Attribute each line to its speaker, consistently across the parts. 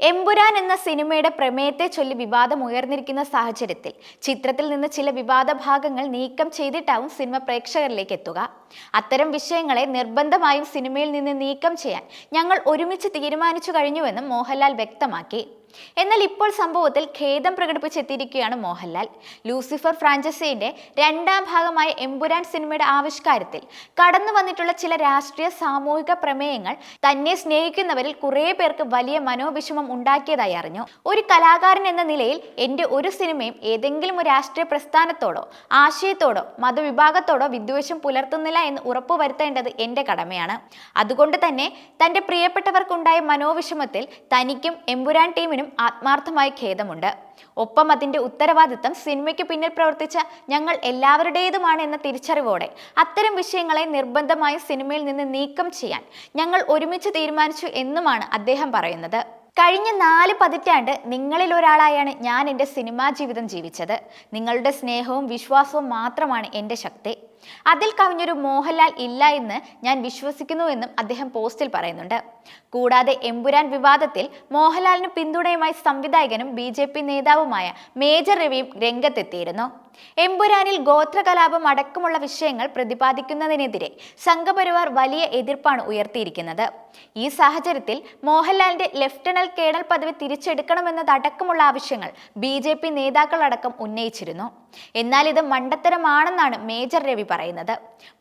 Speaker 1: എമ്പുരാൻ എന്ന സിനിമയുടെ പ്രമേയത്തെ ചൊല്ലി വിവാദം ഉയർന്നിരിക്കുന്ന സാഹചര്യത്തിൽ ചിത്രത്തിൽ നിന്ന് ചില വിവാദ ഭാഗങ്ങൾ നീക്കം ചെയ്തിട്ടാവും സിനിമ പ്രേക്ഷകരിലേക്ക് എത്തുക. അത്തരം വിഷയങ്ങളെ നിർബന്ധമായും സിനിമയിൽ നിന്ന് നീക്കം ചെയ്യാൻ ഞങ്ങൾ ഒരുമിച്ച് തീരുമാനിച്ചു കഴിഞ്ഞുവെന്നും മോഹൻലാൽ വ്യക്തമാക്കി. എന്നാൽ ഇപ്പോൾ സംഭവത്തിൽ ഖേദം പ്രകടിപ്പിച്ചെത്തിയിരിക്കുകയാണ് മോഹൻലാൽ. ലൂസിഫർ ഫ്രാഞ്ചൈസിന്റെ രണ്ടാം ഭാഗമായ എമ്പുരാൻ സിനിമയുടെ ആവിഷ്കാരത്തിൽ കടന്നു വന്നിട്ടുള്ള ചില രാഷ്ട്രീയ സാമൂഹിക പ്രമേയങ്ങൾ തന്നെ സ്നേഹിക്കുന്നവരിൽ കുറേ പേർക്ക് വലിയ മനോവിഷമം ഉണ്ടാക്കിയതായി അറിഞ്ഞു. ഒരു കലാകാരൻ എന്ന നിലയിൽ എന്റെ ഒരു സിനിമയും ഏതെങ്കിലും ഒരു രാഷ്ട്രീയ പ്രസ്ഥാനത്തോടോ ആശയത്തോടോ മതവിഭാഗത്തോടോ വിദ്വേഷം പുലർത്തുന്നില്ല എന്ന് ഉറപ്പുവരുത്തേണ്ടത് എന്റെ കടമയാണ്. അതുകൊണ്ട് തന്നെ തന്റെ പ്രിയപ്പെട്ടവർക്കുണ്ടായ മനോവിഷമത്തിൽ തനിക്കും എമ്പുരാൻ ടീമിനും ആത്മാർത്ഥമായ ഖേദമുണ്ട്. ഒപ്പം അതിന്റെ ഉത്തരവാദിത്തം സിനിമയ്ക്ക് പിന്നിൽ പ്രവർത്തിച്ച ഞങ്ങൾ എല്ലാവരുടേതുമാണ് എന്ന തിരിച്ചറിവോടെ അത്തരം വിഷയങ്ങളെ നിർബന്ധമായും സിനിമയിൽ നിന്ന് നീക്കം ചെയ്യാൻ ഞങ്ങൾ ഒരുമിച്ച് തീരുമാനിച്ചു എന്നുമാണ് അദ്ദേഹം പറയുന്നത്. കഴിഞ്ഞ നാല് പതിറ്റാണ്ട് നിങ്ങളിൽ ഒരാളായാണ് ഞാൻ എന്റെ സിനിമാ ജീവിതം ജീവിച്ചത്. നിങ്ങളുടെ സ്നേഹവും വിശ്വാസവും മാത്രമാണ് എന്റെ ശക്തി. അതിൽ കവിഞ്ഞൊരു മോഹൻലാൽ ഇല്ല എന്ന് ഞാൻ വിശ്വസിക്കുന്നുവെന്നും അദ്ദേഹം പോസ്റ്റിൽ പറയുന്നുണ്ട്. കൂടാതെ എമ്പുരാൻ വിവാദത്തിൽ മോഹൻലാലിന് പിന്തുണയുമായി സംവിധായകനും ബി ജെ പി നേതാവുമായ മേജർ രവിയും രംഗത്തെത്തിയിരുന്നു. എമ്പുരാനിൽ ഗോത്രകലാപം അടക്കമുള്ള വിഷയങ്ങൾ പ്രതിപാദിക്കുന്നതിനെതിരെ സംഘപരിവാർ വലിയ എതിർപ്പാണ് ഉയർത്തിയിരിക്കുന്നത്. ഈ സാഹചര്യത്തിൽ മോഹൻലാലിന്റെ ലഫ്റ്റനന്റ് കേണൽ പദവി തിരിച്ചെടുക്കണമെന്നതടക്കമുള്ള ആവശ്യങ്ങൾ ബി ജെ പി നേതാക്കളടക്കം ഉന്നയിച്ചിരുന്നു. എന്നാൽ ഇത് മണ്ടത്തരമാണെന്നാണ് മേജർ രവി പറയുന്നത്.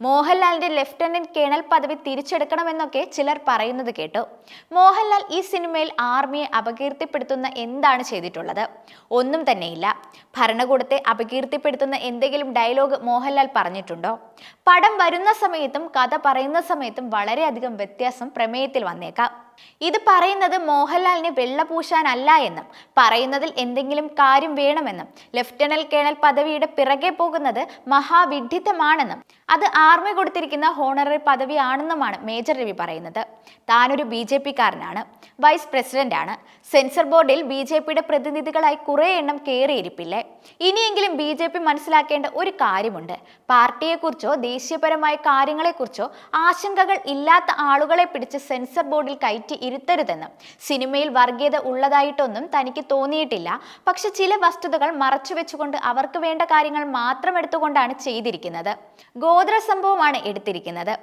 Speaker 1: മോഹൻലാലിന്റെ ലെഫ്റ്റനന്റ് കേണൽ പദവി തിരിച്ചെടുക്കണമെന്നൊക്കെ ചിലർ പറയുന്നത് കേട്ടു. മോഹൻലാൽ ഈ സിനിമയിൽ ആർമിയെ അപകീർത്തിപ്പെടുത്തുന്ന എന്താണ് ചെയ്തിട്ടുള്ളത്? ഒന്നും തന്നെയില്ല. ഭരണകൂടത്തെ അപകീർത്തിപ്പെടുത്തുന്ന എന്തെങ്കിലും ഡയലോഗ് മോഹൻലാൽ പറഞ്ഞിട്ടുണ്ടോ? പടം വരുന്ന സമയത്തും കഥ പറയുന്ന സമയത്തും വളരെയധികം വ്യത്യാസം പ്രമേയത്തിൽ വന്നേക്കാം. ഇത് പറയുന്നത് മോഹൻലാലിനെ വെള്ളപൂശാനല്ല എന്നും പറയുന്നതിൽ എന്തെങ്കിലും കാര്യം വേണമെന്നും ലഫ്റ്റനന്റ് കേണൽ പദവിയുടെ പിറകെ പോകുന്നത് മഹാവിഡിത്തമാണെന്നും അത് ആർമി കൊടുത്തിരിക്കുന്ന ഹോണററി പദവിയാണെന്നുമാണ് മേജർ രവി പറയുന്നത്. താനൊരു ബി ജെ പിക്കാരനാണ് വൈസ് പ്രസിഡന്റാണ്. സെൻസർ ബോർഡിൽ ബി ജെ പിയുടെ പ്രതിനിധികളായി കുറേ എണ്ണം കയറിയിരിപ്പില്ലേ? ഇനിയെങ്കിലും ബി ജെ പി മനസ്സിലാക്കേണ്ട ഒരു കാര്യമുണ്ട്. പാർട്ടിയെക്കുറിച്ചോ ദേശീയപരമായ കാര്യങ്ങളെക്കുറിച്ചോ ആശങ്കകൾ ഇല്ലാത്ത ആളുകളെ പിടിച്ച് സെൻസർ ബോർഡിൽ കയറ്റി ഇരുത്തരുതെന്നും സിനിമയിൽ വർഗീയത ഉള്ളതായിട്ടൊന്നും തനിക്ക് തോന്നിയിട്ടില്ല. പക്ഷെ ചില വസ്തുതകൾ മറച്ചുവെച്ചുകൊണ്ട് അവർക്ക് വേണ്ട കാര്യങ്ങൾ മാത്രം എടുത്തുകൊണ്ടാണ് ചെയ്തിരിക്കുന്നത്. ഗോത്ര സംഭവമാണ് എടുത്തിരിക്കുന്നത്.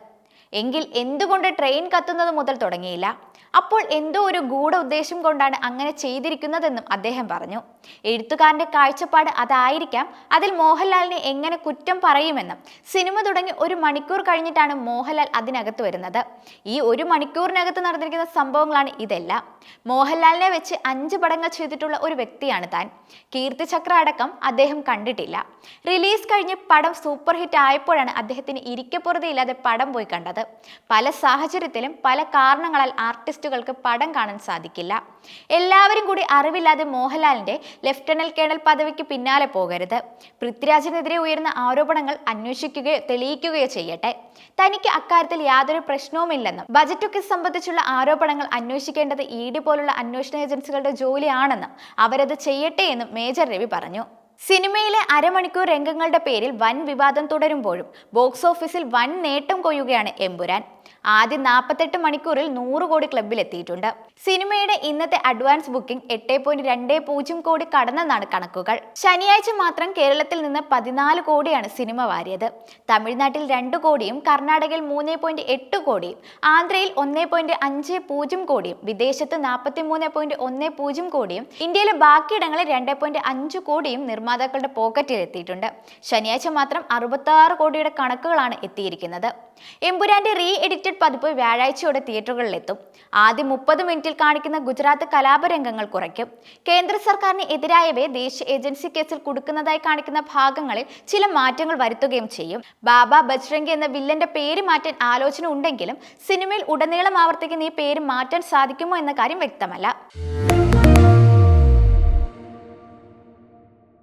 Speaker 1: എങ്കിൽ എന്തുകൊണ്ട് ട്രെയിൻ കത്തുന്നത് മുതൽ തുടങ്ങിയില്ല? അപ്പോൾ എന്തോ ഒരു ഗൂഢ ഉദ്ദേശം കൊണ്ടാണ് അങ്ങനെ ചെയ്തിരിക്കുന്നതെന്നും അദ്ദേഹം പറഞ്ഞു. എഴുത്തുകാരന്റെ കാഴ്ചപ്പാട് അതായിരിക്കാം അതിൽ മോഹൻലാലിനെ എങ്ങനെ കുറ്റം പറയുമെന്നും സിനിമ തുടങ്ങി ഒരു മണിക്കൂർ കഴിഞ്ഞിട്ടാണ് മോഹൻലാൽ അതിനകത്ത് വരുന്നത്. ഈ ഒരു മണിക്കൂറിനകത്ത് നടന്നിരിക്കുന്ന സംഭവങ്ങളാണ് ഇതെല്ലാം. മോഹൻലാലിനെ വെച്ച് അഞ്ച് പടങ്ങൾ ചെയ്തിട്ടുള്ള ഒരു വ്യക്തിയാണ് താൻ. കീർത്തിചക്ര അടക്കം അദ്ദേഹം കണ്ടിട്ടില്ല. റിലീസ് കഴിഞ്ഞ് പടം സൂപ്പർ ഹിറ്റ് ആയപ്പോഴാണ് അദ്ദേഹത്തിന് ഇരിക്കപ്പുറതയില്ലാതെ പടം പോയി കണ്ടത്. പല സാഹചര്യത്തിലും പല കാരണങ്ങളാൽ ആർട്ടിസ്റ്റുകൾക്ക് പടം കാണാൻ സാധിക്കില്ല. എല്ലാവരും കൂടി അറിവില്ലാതെ മോഹൻലാലിന്റെ ലഫ്റ്റനന്റ് കേണൽ പദവിക്ക് പിന്നാലെ പോകരുത്. പൃഥ്വിരാജിനെതിരെ ഉയർന്ന ആരോപണങ്ങൾ അന്വേഷിക്കുകയോ തെളിയിക്കുകയോ ചെയ്യട്ടെ. തനിക്ക് അക്കാര്യത്തിൽ യാതൊരു പ്രശ്നവുമില്ലെന്നും ബജറ്റൊക്കെ സംബന്ധിച്ചുള്ള ആരോപണങ്ങൾ അന്വേഷിക്കേണ്ടത് ഇ ഡി പോലുള്ള അന്വേഷണ ഏജൻസികളുടെ ജോലിയാണെന്നും അവരത് ചെയ്യട്ടെ എന്നും മേജർ രവി പറഞ്ഞു. സിനിമയിലെ അരമണിക്കൂർ രംഗങ്ങളുടെ പേരിൽ വൻ വിവാദം തുടരുമ്പോഴും ബോക്സ് ഓഫീസിൽ വൻ നേട്ടം കൊയ്യുകയാണ് എമ്പുരാൻ. ആദ്യ നാൽപ്പത്തെട്ട് മണിക്കൂറിൽ നൂറ് കോടി ക്ലബിൽ എത്തിയിട്ടുണ്ട്. സിനിമയുടെ ഇന്നത്തെ അഡ്വാൻസ് ബുക്കിംഗ് എട്ട് പോയിന്റ് രണ്ട് പൂജ്യം കോടി കടന്നെന്നാണ് കണക്കുകൾ. ശനിയാഴ്ച മാത്രം കേരളത്തിൽ നിന്ന് പതിനാല് കോടിയാണ് സിനിമ വാരിയത്. തമിഴ്നാട്ടിൽ രണ്ട് കോടിയും കർണാടകയിൽ മൂന്ന് പോയിന്റ് എട്ട് കോടിയും ആന്ധ്രയിൽ ഒന്ന് പോയിന്റ് അഞ്ച് പൂജ്യം കോടിയും വിദേശത്ത് നാൽപ്പത്തി മൂന്ന് പോയിന്റ് ഒന്ന് പൂജ്യം കോടിയും ഇന്ത്യയിലെ ബാക്കിയിടങ്ങളിൽ രണ്ട് പോയിന്റ് അഞ്ച് കോടിയും നിർമ്മാതാക്കളുടെ പോക്കറ്റിൽ എത്തിയിട്ടുണ്ട്. ശനിയാഴ്ച മാത്രം അറുപത്തി കോടിയുടെ കണക്കുകളാണ് എത്തിയിരിക്കുന്നത്. എമ്പുരാന്റെ റീ എഡിറ്റഡ് പതിപ്പ് വ്യാഴാഴ്ചയോടെ തിയേറ്ററുകളിലെത്തും. ആദ്യം മുപ്പത് മിനിറ്റിൽ കാണിക്കുന്ന ഗുജറാത്ത് കലാപരംഗങ്ങൾ കുറയ്ക്കും. കേന്ദ്ര സർക്കാരിന് എതിരായവയെ ദേശീയ ഏജൻസി കേസിൽ കൊടുക്കുന്നതായി കാണിക്കുന്ന ഭാഗങ്ങളിൽ ചില മാറ്റങ്ങൾ വരുത്തുകയും ചെയ്യും. ബാബ ബജ്രംഗി എന്ന വില്ലന്റെ പേര് മാറ്റാൻ ആലോചന ഉണ്ടെങ്കിലും സിനിമയിൽ ഉടനീളം ആവർത്തിക്കുന്ന ഈ പേര് മാറ്റാൻ സാധിക്കുമോ എന്ന കാര്യം വ്യക്തമല്ല.